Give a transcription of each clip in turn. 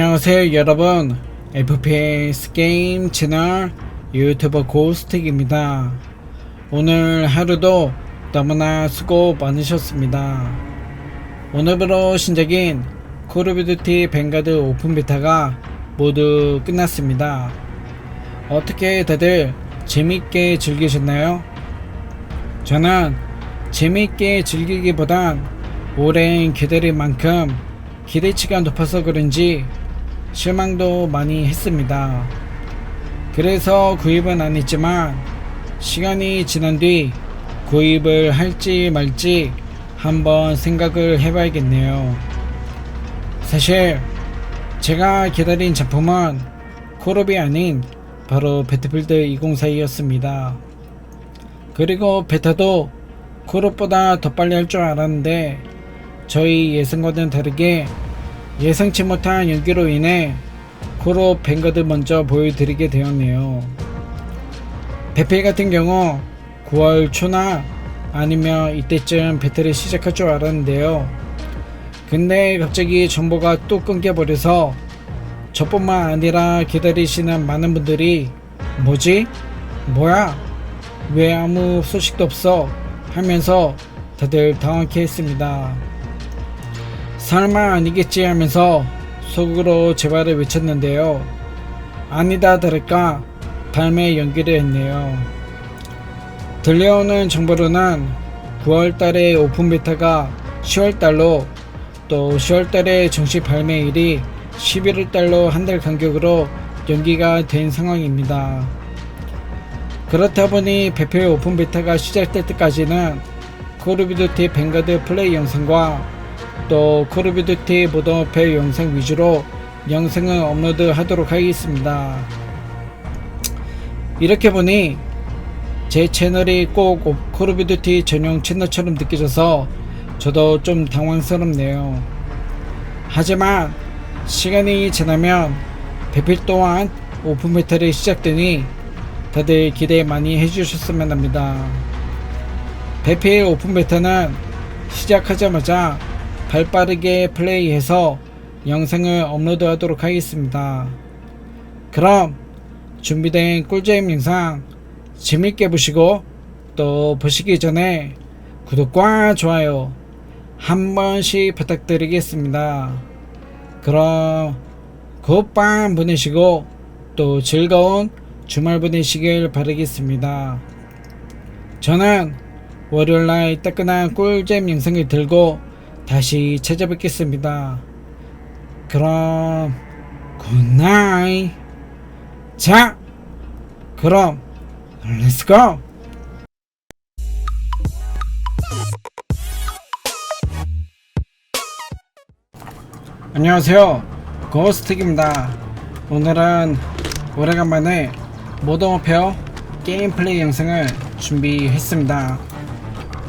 안녕하세요 여러분. FPS 게임 채널 유튜버 고스틱입니다. 오늘 하루도 너무나 수고 많으셨습니다. 오늘부로 신작인 콜 오브 듀티 뱅가드 오픈 베타가 모두 끝났습니다. 어떻게 다들 재밌게 즐기셨나요? 저는 재밌게 즐기기보단 오랜 기다릴 만큼 기대치가 높아서 그런지 실망도 많이 했습니다. 그래서 구입은 안 했지만 시간이 지난 뒤 구입을 할지 말지 한번 생각을 해봐야겠네요. 사실 제가 기다린 작품은 콜옵이 아닌 바로 배틀필드 2042였습니다. 그리고 베타도 콜옵보다 더 빨리 할 줄 알았는데 저희 예상과는 다르게 예상치 못한 연기로 인해 콜옵 뱅가드 먼저 보여드리게 되었네요. 배필 같은 경우 9월 초나 아니면 이때쯤 배틀을 시작할 줄 알았는데요. 근데 갑자기 정보가 또 끊겨버려서 저뿐만 아니라 기다리시는 많은 분들이 뭐지? 뭐야? 왜 아무 소식도 없어? 하면서 다들 당황케 했습니다. 설마 아니겠지 하면서 속으로 제발을 외쳤는데요. 아니다 다를까 발매 연기를 했네요. 들려오는 정보로는 9월달에 오픈 베타가 10월달로 또 10월달에 정식 발매일이 11월달로 한 달 간격으로 연기가 된 상황입니다. 그렇다 보니 배표 오픈 베타가 시작될 때까지는 듀티 뱅가드 플레이 영상과 또콜 오브 듀티 모던 워페어 영상 위주로 영상을 업로드 하도록 하겠습니다. 이렇게 보니 제 채널이 꼭 콜 오브 듀티 전용 채널처럼 느껴져서 저도 좀 당황스럽네요. 하지만 시간이 지나면 배필 또한 오픈 베타를 시작되니 다들 기대 많이 해주셨으면 합니다. 배필 오픈 베타는 시작하자마자 발빠르게 플레이해서 영상을 업로드하도록 하겠습니다. 그럼 준비된 꿀잼 영상 재밌게 보시고 또 보시기 전에 구독과 좋아요 한 번씩 부탁드리겠습니다. 그럼 굿밤 보내시고 또 즐거운 주말 보내시길 바라겠습니다. 저는 월요일날 따끈한 꿀잼 영상을 들고 다시 찾아뵙겠습니다. 그럼 굿나잇. 자 그럼 렛츠고! 안녕하세요. 고스틱입니다. 오늘은 오래간만에 모던 워페어 게임 플레이 영상을 준비했습니다.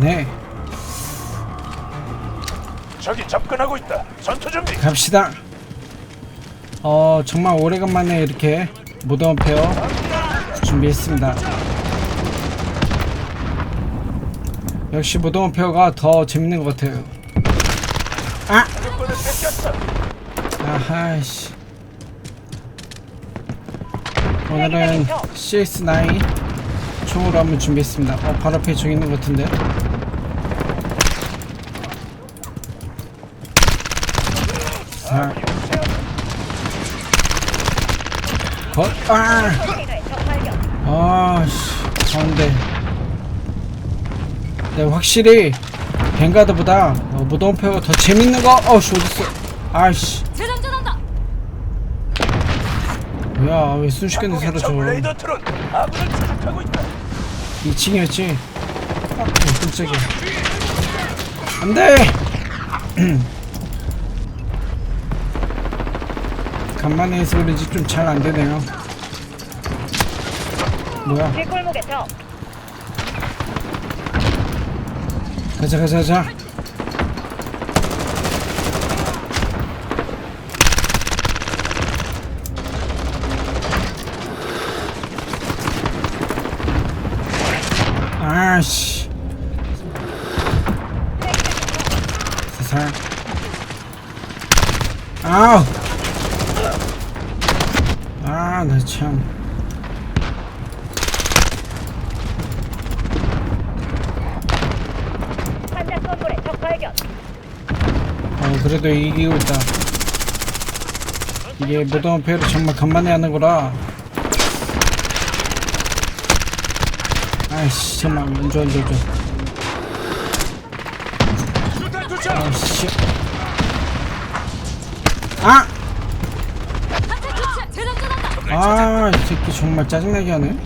네 적이 접근하고 있다. 전투 준비. 갑시다 어 정말 오래간만에 이렇게 모던 워페어 준비했습니다 역시 모던 워페어가 더 재밌는 것 같아요 아! 사격권을 뺏겼어. 아하이씨 오늘은 CS9 총으로 한번 준비했습니다 어 바로 앞에 저 있는 것 같은데 자 컷! 아! 아 씨 가운데 네 확실히 뱅가드보다 어, 무덤표가 더 재밌는 거 어씨 어딨어 아이씨. 뭐야 왜 순식간에 사라져 있다. 2층이었지 어 깜짝이야 안 돼 간만에 해서 그런지 좀 잘 안 되네요. 뭐야? 뒷골목에 적. 가자 가자 가자. 아씨. 세상. 아우 아, 나 참. 한장 건물에 적 발견. 어, 그래도 이기고 있다. 이게 모던 페이로 정말 간만에 하는 거라. 아이씨, 정말. 수탄 투척. 아이씨. 아! 아, 이 새끼 정말 짜증나게 하네.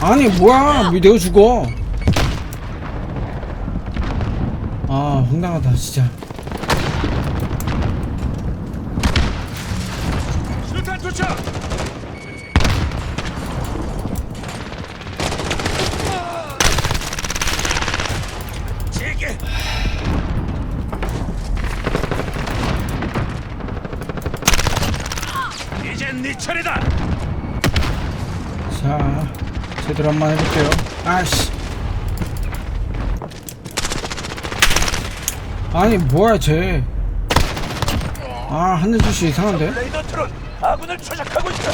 아니, 뭐야. 왜 내가 죽어? 아, 황당하다, 진짜. 수탄 투척. 자, 제대로 한번 해볼게요. 아씨. 아니, 뭐야, 쟤. 아, 하늘빛이 이상한데? 레이더 트론 아군을 추적하고 있다.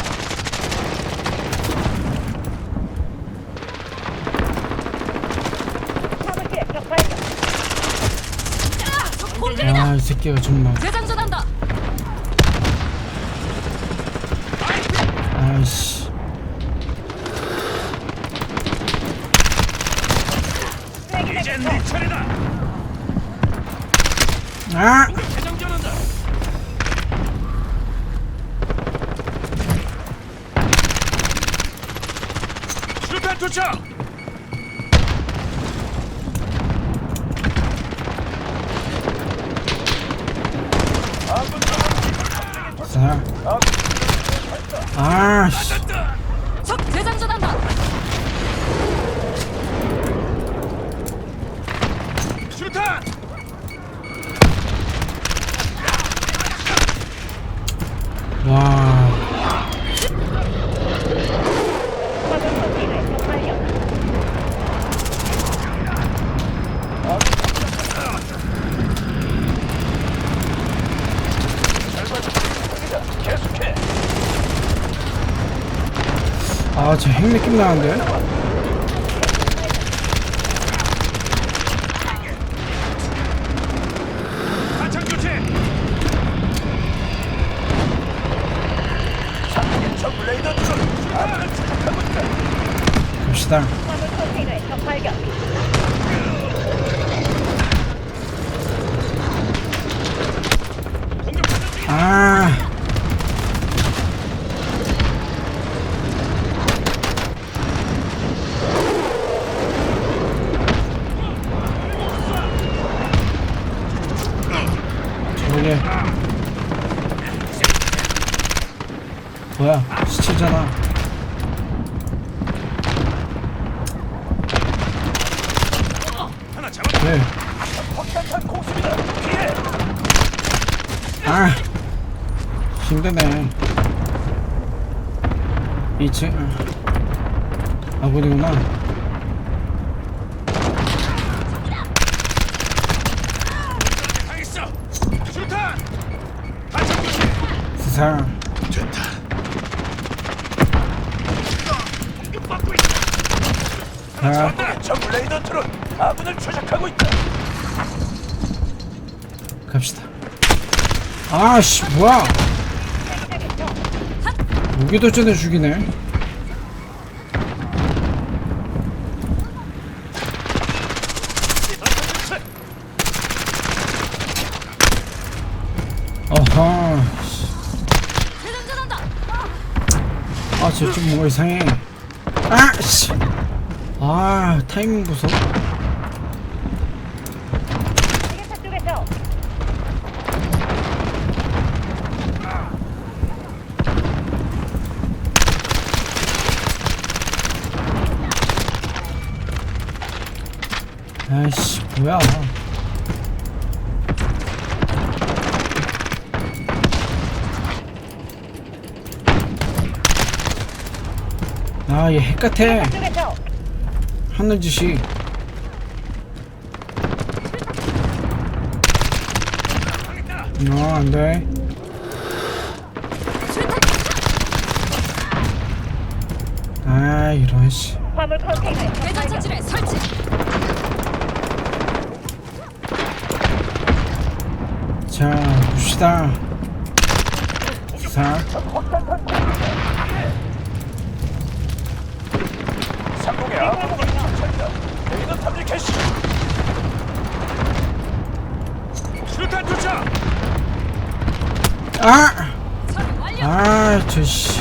아, 이 새끼가 정말. 재장전한다. 아이씨. 이젠 네 차례다. 아! 대장전한다. 수탄 투척. 자. 아, 씨. 적 재장전한다. 수탄. 와. 화물선지에 적 발견. 계속해. 아, 쟤핵 느낌 나는데? 가창 교체. 상계 적 레이더 트론 아군을 추적하고 있다. 갑시다. 화물선지에 적 발견. 공격하는 중. 아. 저게 뭐야 시체잖아 하나 잡았다. 왜? 폭탄탄 공습이다. 피해. 아 힘드네 2층 아 아군이구나 당했어. 수탄. 가창 교체. 세상 됐다. 공격받고 있다. 아 잡았다. 적 레이더 트론 아군을 추적하고 있다. 갑시다 아씨 뭐야 무기도 전에 죽이네. 어허. 재장전한다. 아 저쪽 뭔가 이상해. 아씨. 아 타이밍 보소 아이씨 뭐야. 아얘 핵같아. 하늘짓이 아 어, 안돼. 아 이런 씨. 화물 컨테이너 대전 차출에 설치. 자 봅시다. 자. 아! 아, 저 씨.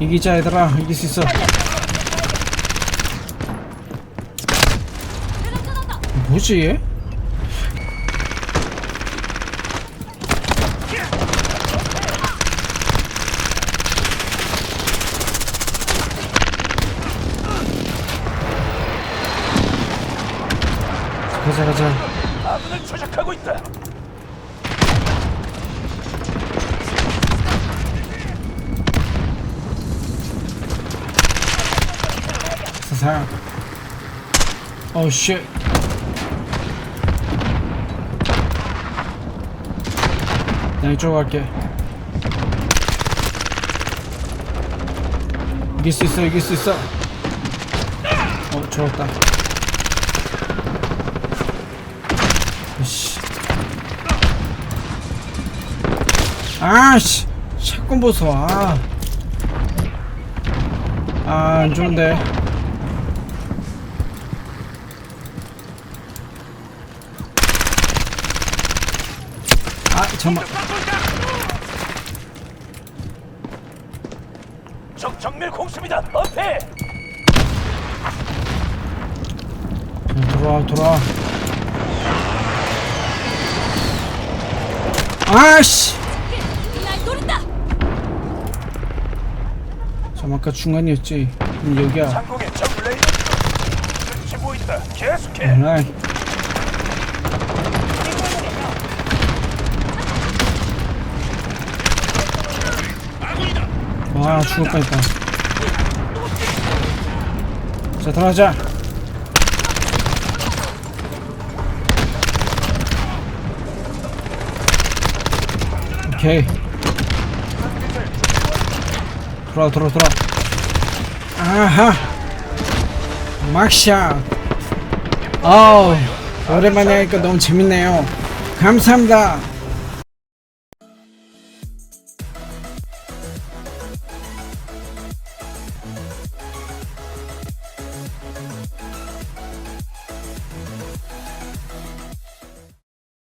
이기자 얘들아, 이길 수 있어. 뭐지 얘? 가자 가자. 아군을 추적하고 있다. 사상. 어 쉣. 나 이쪽으로 갈게. 이길 수 있어, 이길 수 있어. 어, 좋았다. 씨. 아씨, 샷건 보소. 아, 아, 안 좋은데. 아, 잠만. 적 정밀 공습이다. 어패. 돌아와, 돌아와. 아씨. 잠 아까 중간이었지. 그럼 여기야. 적 레이더. 계속해. 아이. 아군이다. 와 죽을 뻔했다 자 들어가자 오케이. 들어와 들어와 들어와. 아하. 막샷 아우 오랜만에 하니까 너무 재밌네요. 감사합니다